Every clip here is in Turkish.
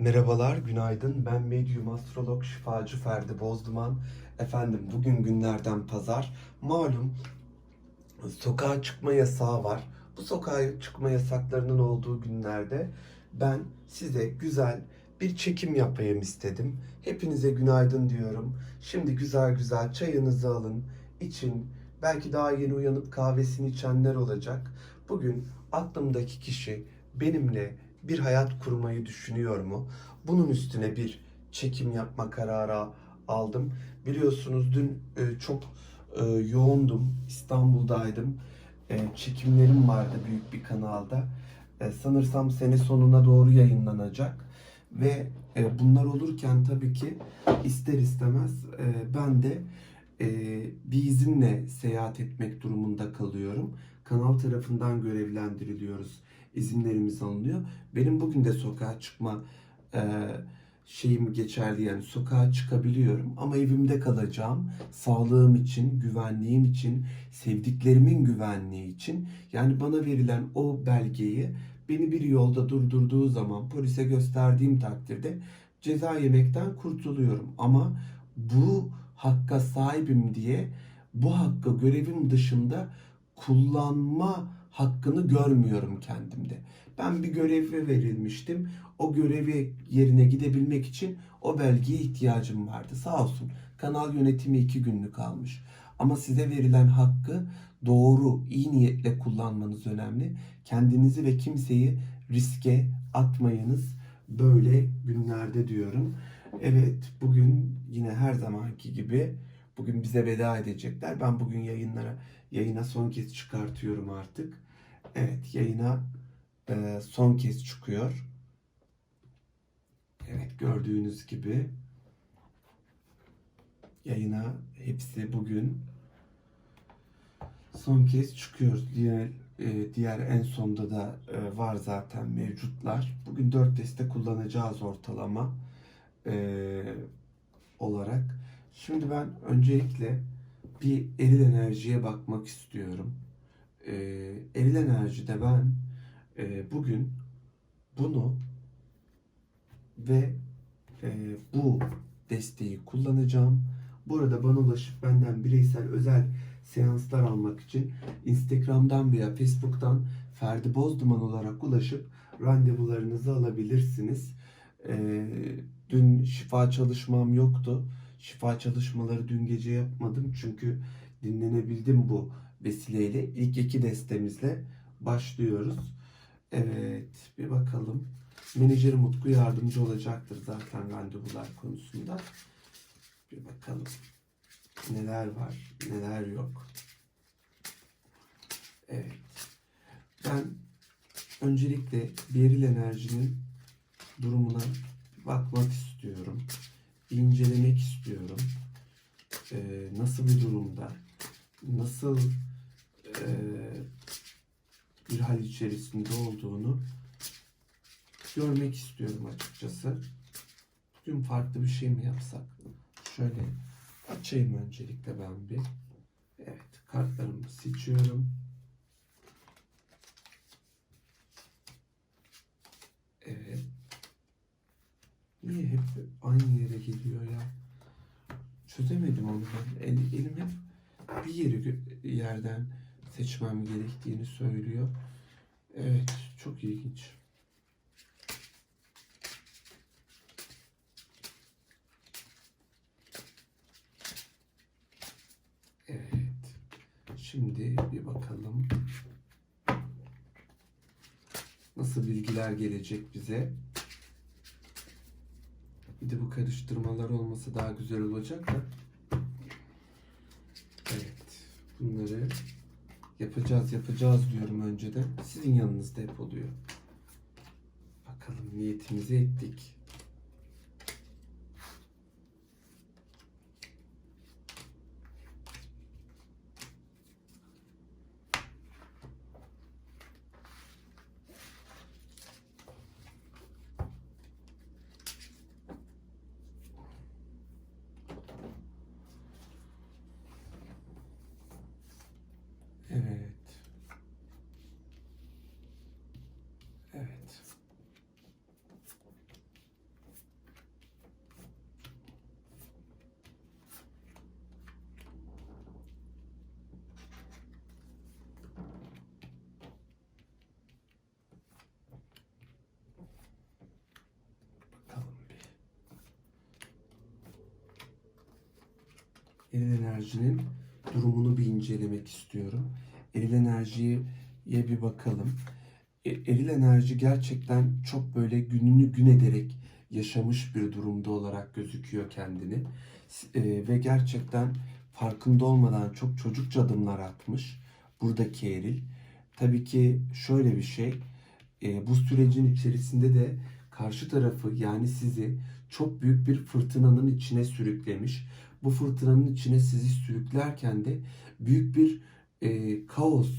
Merhabalar, günaydın. Ben medyum astrolog şifacı Ferdi Bozduman. Efendim bugün günlerden pazar. Malum sokağa çıkma yasağı var. Bu sokağa çıkma yasaklarının olduğu günlerde ben size güzel bir çekim yapayım istedim. Hepinize günaydın diyorum. Şimdi güzel güzel çayınızı alın, için. Belki daha yeni uyanıp kahvesini içenler olacak. Bugün aklımdaki kişi benimle bir hayat kurmayı düşünüyor mu? Bunun üstüne bir çekim yapma kararı aldım. Biliyorsunuz dün e, çok e, yoğundum. İstanbul'daydım. E, çekimlerim vardı büyük bir kanalda. E, sanırsam sene sonuna doğru yayınlanacak. Ve e, bunlar olurken tabii ki ister istemez e, ben de e, bir izinle seyahat etmek durumunda kalıyorum. Kanal tarafından görevlendiriliyoruz. İzinlerimiz alınıyor. Benim bugün de sokağa çıkma e, şeyim geçerli yani sokağa çıkabiliyorum ama evimde kalacağım. Sağlığım için, güvenliğim için, sevdiklerimin güvenliği için yani bana verilen o belgeyi beni bir yolda durdurduğu zaman polise gösterdiğim takdirde ceza yemekten kurtuluyorum. Ama bu hakka sahibim diye bu hakkı görevim dışında kullanma hakkını görmüyorum kendimde. Ben bir göreve verilmiştim. O görevi yerine gidebilmek için o belgeye ihtiyacım vardı. Sağ olsun kanal yönetimi iki günlük almış. Ama size verilen hakkı doğru, iyi niyetle kullanmanız önemli. Kendinizi ve kimseyi riske atmayınız böyle günlerde diyorum. Evet bugün yine her zamanki gibi bugün bize veda edecekler. Ben bugün yayınlara yayına son kez çıkartıyorum artık. Evet yayına e, son kez çıkıyor. Evet gördüğünüz gibi yayına hepsi bugün son kez çıkıyor. Diğer e, diğer en sonda da e, var zaten mevcutlar. Bugün 4 teste kullanacağız ortalama e, olarak. Şimdi ben öncelikle bir eril enerjiye bakmak istiyorum. E, eril enerjide ben e, bugün bunu ve e, bu desteği kullanacağım. Burada bana ulaşıp benden bireysel özel seanslar almak için Instagram'dan veya Facebook'tan Ferdi Bozduman olarak ulaşıp randevularınızı alabilirsiniz. E, dün şifa çalışmam yoktu. Şifa çalışmaları dün gece yapmadım çünkü dinlenebildim bu vesileyle. İlk iki destemizle başlıyoruz. Evet bir bakalım. Menajerim Utku yardımcı olacaktır zaten randevular konusunda. Bir bakalım neler var, neler yok. Evet. Ben öncelikle beril enerjinin durumuna bakmak istiyorum. İncelemek istiyorum. Ee, nasıl bir durumda? Nasıl eee bir hal içerisinde olduğunu görmek istiyorum açıkçası. Bugün farklı bir şey mi yapsak? Şöyle açayım öncelikle ben bir. Evet, kartlarımı seçiyorum. Evet. Niye hep aynı yere geliyor ya? Çözemedim onu ben. El, elim hep bir yeri yerden seçmem gerektiğini söylüyor. Evet, çok ilginç. Evet. Şimdi bir bakalım. Nasıl bilgiler gelecek bize? Bir de bu karıştırmalar olmasa daha güzel olacak da. Evet. Bunları yapacağız yapacağız diyorum önceden. Sizin yanınızda hep oluyor. Bakalım niyetimizi ettik. Evet. Evet. Elin enerjinin durumunu bir incelemek istiyorum. Eril enerjiye bir bakalım. E, Eril enerji gerçekten çok böyle gününü gün ederek yaşamış bir durumda olarak gözüküyor kendini. E, ve gerçekten farkında olmadan çok çocukça adımlar atmış buradaki eril. Tabii ki şöyle bir şey, e, bu sürecin içerisinde de karşı tarafı yani sizi çok büyük bir fırtınanın içine sürüklemiş. Bu fırtınanın içine sizi sürüklerken de büyük bir e, kaos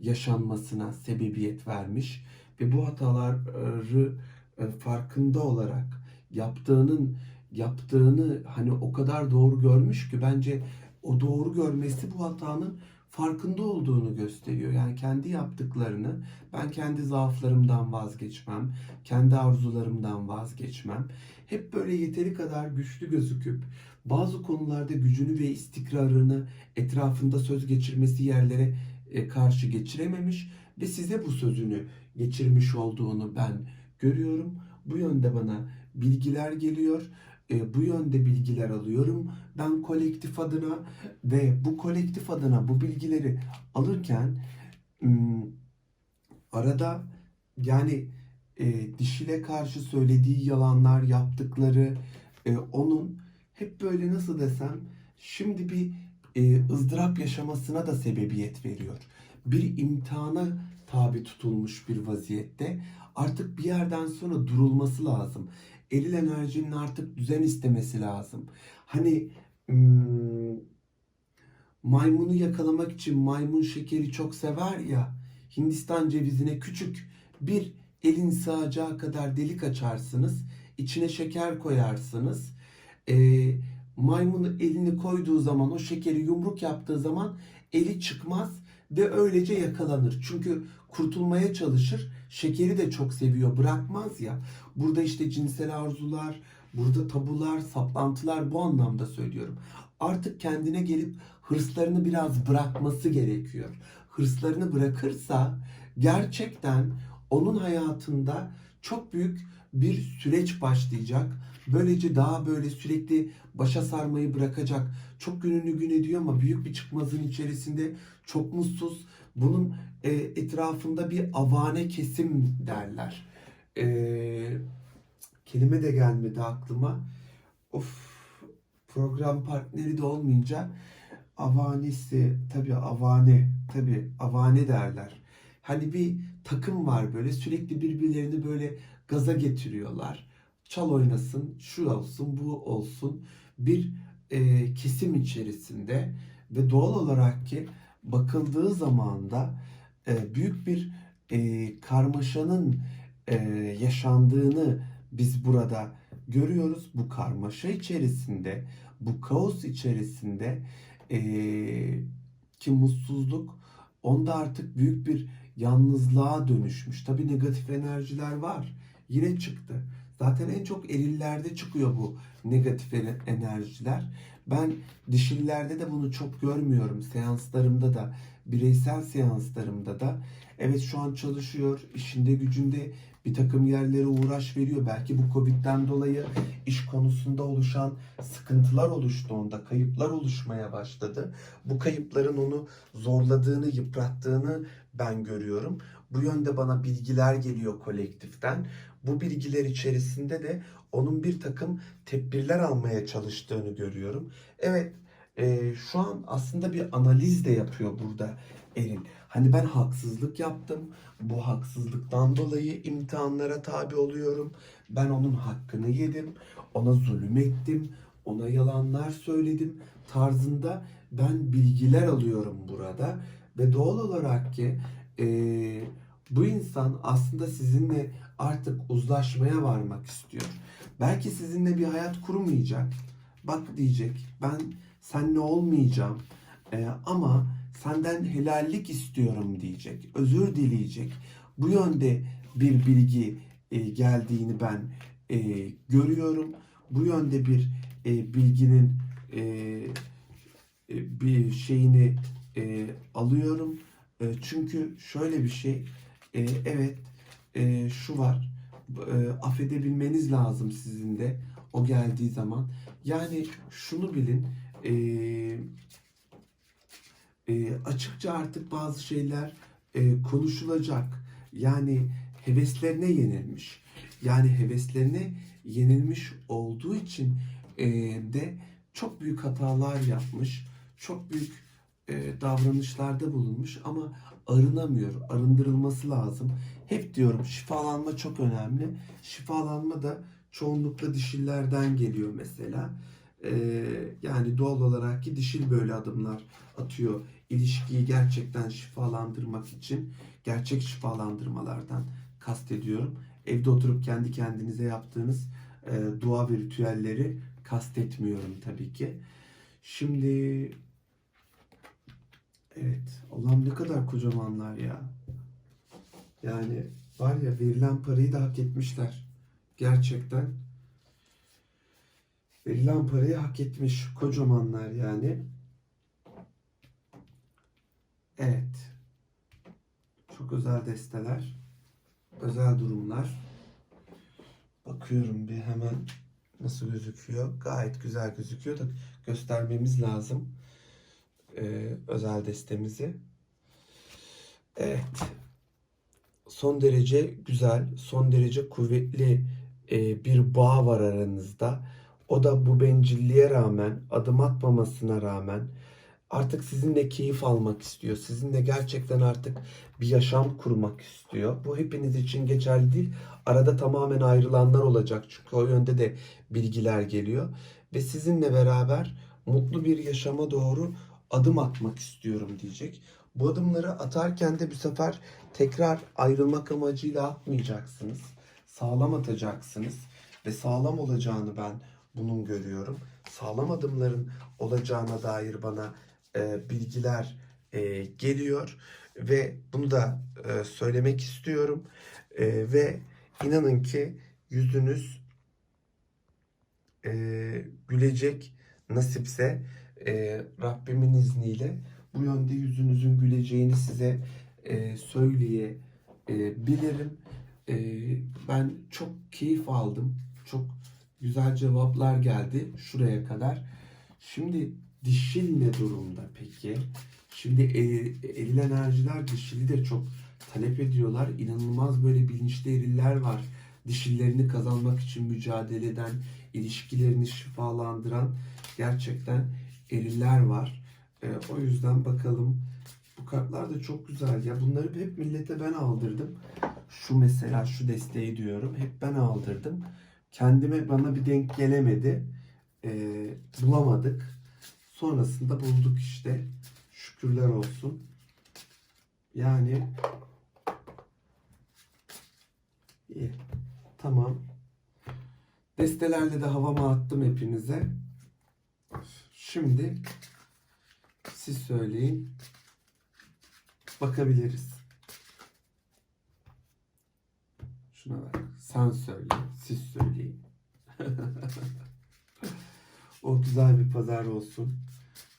yaşanmasına sebebiyet vermiş ve bu hataları e, farkında olarak yaptığının yaptığını hani o kadar doğru görmüş ki bence o doğru görmesi bu hatanın farkında olduğunu gösteriyor. Yani kendi yaptıklarını ben kendi zaaflarımdan vazgeçmem, kendi arzularımdan vazgeçmem. Hep böyle yeteri kadar güçlü gözüküp bazı konularda gücünü ve istikrarını etrafında söz geçirmesi yerlere e, karşı geçirememiş ve size bu sözünü geçirmiş olduğunu ben görüyorum. Bu yönde bana bilgiler geliyor. E, bu yönde bilgiler alıyorum. Ben kolektif adına ve bu kolektif adına bu bilgileri alırken arada yani e, dişile karşı söylediği yalanlar, yaptıkları onun hep böyle nasıl desem şimdi bir e, ızdırap yaşamasına da sebebiyet veriyor. Bir imtihana tabi tutulmuş bir vaziyette artık bir yerden sonra durulması lazım. Eril enerjinin artık düzen istemesi lazım. Hani hmm, maymunu yakalamak için maymun şekeri çok sever ya. Hindistan cevizine küçük bir elin sığacağı kadar delik açarsınız. içine şeker koyarsınız. Ee, maymun elini koyduğu zaman o şekeri yumruk yaptığı zaman eli çıkmaz ve öylece yakalanır. Çünkü kurtulmaya çalışır. Şekeri de çok seviyor, bırakmaz ya. Burada işte cinsel arzular, burada tabular, saplantılar bu anlamda söylüyorum. Artık kendine gelip hırslarını biraz bırakması gerekiyor. Hırslarını bırakırsa gerçekten onun hayatında çok büyük bir süreç başlayacak. Böylece daha böyle sürekli başa sarmayı bırakacak. Çok gününü gün ediyor ama büyük bir çıkmazın içerisinde çok mutsuz. Bunun e, etrafında bir avane kesim derler. E, kelime de gelmedi aklıma. Of program partneri de olmayınca avanesi tabii avane tabii avane derler. Hani bir takım var böyle sürekli birbirlerini böyle gaza getiriyorlar. Çal oynasın, şu olsun, bu olsun. Bir e, kesim içerisinde ve doğal olarak ki bakıldığı zaman da e, büyük bir e, karmaşanın e, yaşandığını biz burada görüyoruz. Bu karmaşa içerisinde, bu kaos içerisinde e, ki mutsuzluk onda artık büyük bir yalnızlığa dönüşmüş. Tabii negatif enerjiler var. Yine çıktı. Zaten en çok erillerde çıkıyor bu negatif enerjiler. Ben dişillerde de bunu çok görmüyorum. Seanslarımda da, bireysel seanslarımda da. Evet şu an çalışıyor, işinde gücünde bir takım yerlere uğraş veriyor. Belki bu Covid'den dolayı iş konusunda oluşan sıkıntılar oluştu onda, kayıplar oluşmaya başladı. Bu kayıpların onu zorladığını, yıprattığını ben görüyorum. Bu yönde bana bilgiler geliyor kolektiften. Bu bilgiler içerisinde de onun bir takım tedbirler almaya çalıştığını görüyorum. Evet, e, şu an aslında bir analiz de yapıyor burada Erin. Hani ben haksızlık yaptım. Bu haksızlıktan dolayı imtihanlara tabi oluyorum. Ben onun hakkını yedim. Ona zulüm ettim. Ona yalanlar söyledim tarzında ben bilgiler alıyorum burada. Ve doğal olarak ki e, bu insan aslında sizinle artık uzlaşmaya varmak istiyor. Belki sizinle bir hayat kurmayacak. Bak diyecek ben seninle olmayacağım Ee, ama senden helallik istiyorum diyecek. Özür dileyecek. Bu yönde bir bilgi e, geldiğini ben e, görüyorum. Bu yönde bir e, bilginin e, e, bir şeyini e, alıyorum. E, çünkü şöyle bir şey, e, evet e, şu var, e, affedebilmeniz lazım sizin de o geldiği zaman. Yani şunu bilin, e, e, açıkça artık bazı şeyler e, konuşulacak. Yani heveslerine yenilmiş. Yani heveslerine yenilmiş olduğu için e, de çok büyük hatalar yapmış. Çok büyük e, davranışlarda bulunmuş ama arınamıyor. Arındırılması lazım. Hep diyorum şifalanma çok önemli. Şifalanma da çoğunlukla dişillerden geliyor mesela. Ee, yani doğal olarak ki dişil böyle adımlar atıyor. İlişkiyi gerçekten şifalandırmak için gerçek şifalandırmalardan kastediyorum. Evde oturup kendi kendinize yaptığınız e, dua ve ritüelleri kastetmiyorum tabii ki. Şimdi evet Allah'ım ne kadar kocamanlar ya. Yani var ya verilen parayı da hak etmişler. Gerçekten verilen parayı hak etmiş kocamanlar yani. Evet. Çok özel desteler. Özel durumlar. Bakıyorum bir hemen nasıl gözüküyor. Gayet güzel gözüküyor da göstermemiz lazım. Ee, özel destemizi. Evet. Son derece güzel, son derece kuvvetli e, bir bağ var aranızda. O da bu bencilliğe rağmen, adım atmamasına rağmen artık sizinle keyif almak istiyor. Sizinle gerçekten artık bir yaşam kurmak istiyor. Bu hepiniz için geçerli değil. Arada tamamen ayrılanlar olacak. Çünkü o yönde de bilgiler geliyor. Ve sizinle beraber mutlu bir yaşama doğru adım atmak istiyorum diyecek. Bu adımları atarken de bu sefer tekrar ayrılmak amacıyla atmayacaksınız. Sağlam atacaksınız. Ve sağlam olacağını ben bunun görüyorum. Sağlam adımların olacağına dair bana e, bilgiler e, geliyor ve bunu da e, söylemek istiyorum E, ve inanın ki yüzünüz e, gülecek nasipse e, Rabbimin izniyle bu yönde yüzünüzün güleceğini size e, söyleyebilirim. E, ben çok keyif aldım. Çok güzel cevaplar geldi şuraya kadar. Şimdi dişil ne durumda peki? Şimdi e- eril enerjiler dişili de çok talep ediyorlar. İnanılmaz böyle bilinçli eriller var. Dişillerini kazanmak için mücadele eden, ilişkilerini şifalandıran gerçekten eriller var. E, o yüzden bakalım. Bu kartlar da çok güzel ya. Bunları hep millete ben aldırdım. Şu mesela şu desteği diyorum. Hep ben aldırdım. Kendime bana bir denk gelemedi. E, bulamadık. Sonrasında bulduk işte. Şükürler olsun. Yani iyi. Tamam. Destelerle de havama attım hepinize. Şimdi siz söyleyin. Bakabiliriz. Şuna bak. Sen söyle. Siz söyleyin. o güzel bir pazar olsun.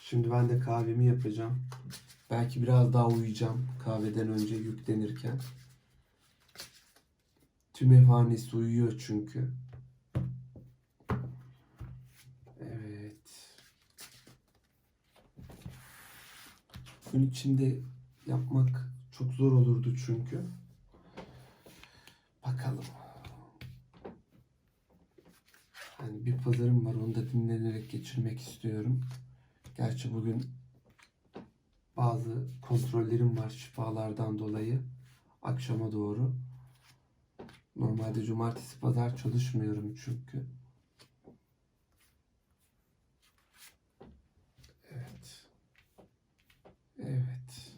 Şimdi ben de kahvemi yapacağım. Belki biraz daha uyuyacağım kahveden önce yüklenirken. Tüm ev uyuyor çünkü. Gün içinde yapmak çok zor olurdu çünkü. Bakalım. Yani bir pazarım var onu da dinlenerek geçirmek istiyorum. Gerçi bugün bazı kontrollerim var şifalardan dolayı. Akşama doğru. Normalde cumartesi pazar çalışmıyorum çünkü. Evet. Evet.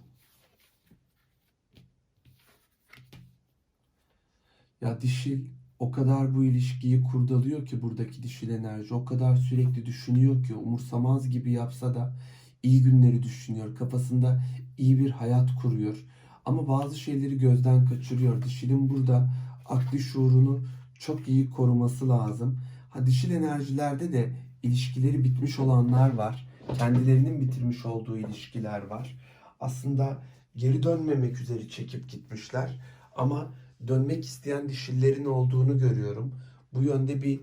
Ya dişil o kadar bu ilişkiyi kurdalıyor ki buradaki dişil enerji. O kadar sürekli düşünüyor ki umursamaz gibi yapsa da iyi günleri düşünüyor. Kafasında iyi bir hayat kuruyor. Ama bazı şeyleri gözden kaçırıyor. Dişilin burada akli şuurunu çok iyi koruması lazım. Ha dişil enerjilerde de ilişkileri bitmiş olanlar var. Kendilerinin bitirmiş olduğu ilişkiler var. Aslında geri dönmemek üzere çekip gitmişler. Ama dönmek isteyen dişillerin olduğunu görüyorum. Bu yönde bir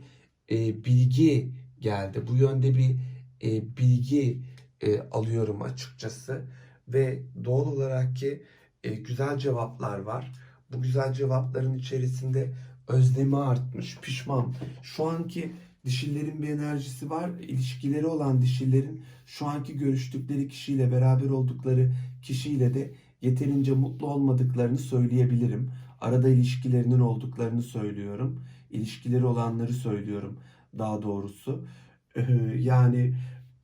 e, bilgi geldi. Bu yönde bir e, bilgi e, alıyorum açıkçası ve doğal olarak ki e, güzel cevaplar var. Bu güzel cevapların içerisinde özlemi artmış, pişman. Şu anki dişillerin bir enerjisi var. İlişkileri olan dişillerin şu anki görüştükleri kişiyle beraber oldukları kişiyle de yeterince mutlu olmadıklarını söyleyebilirim. Arada ilişkilerinin olduklarını söylüyorum. İlişkileri olanları söylüyorum daha doğrusu. Ee, Yani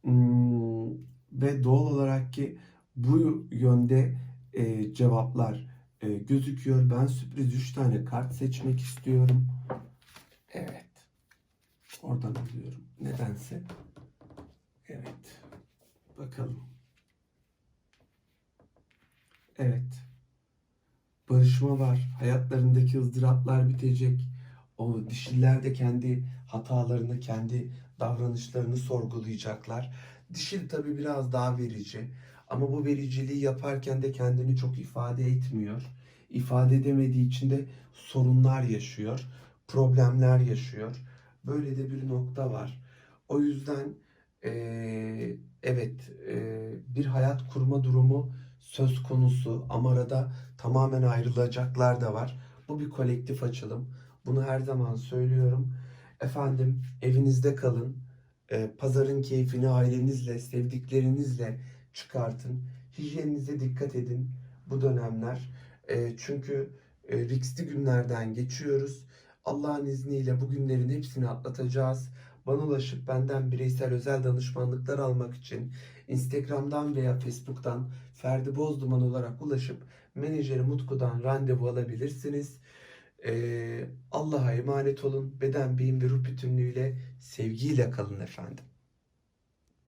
hmm, ve doğal olarak ki bu yönde e, cevaplar e, gözüküyor. Ben sürpriz 3 tane kart seçmek istiyorum. Evet. Oradan alıyorum. Nedense. Evet. Bakalım. Evet. Barışma var. Hayatlarındaki ızdıraplar bitecek. O dişiller de kendi hatalarını, kendi davranışlarını sorgulayacaklar. Dişil tabii biraz daha verici. Ama bu vericiliği yaparken de kendini çok ifade etmiyor. İfade edemediği için de sorunlar yaşıyor. Problemler yaşıyor. Böyle de bir nokta var. O yüzden eee, evet eee, bir hayat kurma durumu söz konusu ama arada tamamen ayrılacaklar da var. Bu bir kolektif açılım. Bunu her zaman söylüyorum. Efendim evinizde kalın. Eee, pazarın keyfini ailenizle, sevdiklerinizle çıkartın. Hijyeninize dikkat edin bu dönemler. Eee, çünkü e, riskli günlerden geçiyoruz. Allah'ın izniyle bu günlerin hepsini atlatacağız. Bana ulaşıp benden bireysel özel danışmanlıklar almak için Instagram'dan veya Facebook'tan Ferdi Bozduman olarak ulaşıp menajeri Mutku'dan randevu alabilirsiniz. Ee, Allah'a emanet olun. Beden, beyin ve ruh bütünlüğüyle sevgiyle kalın efendim.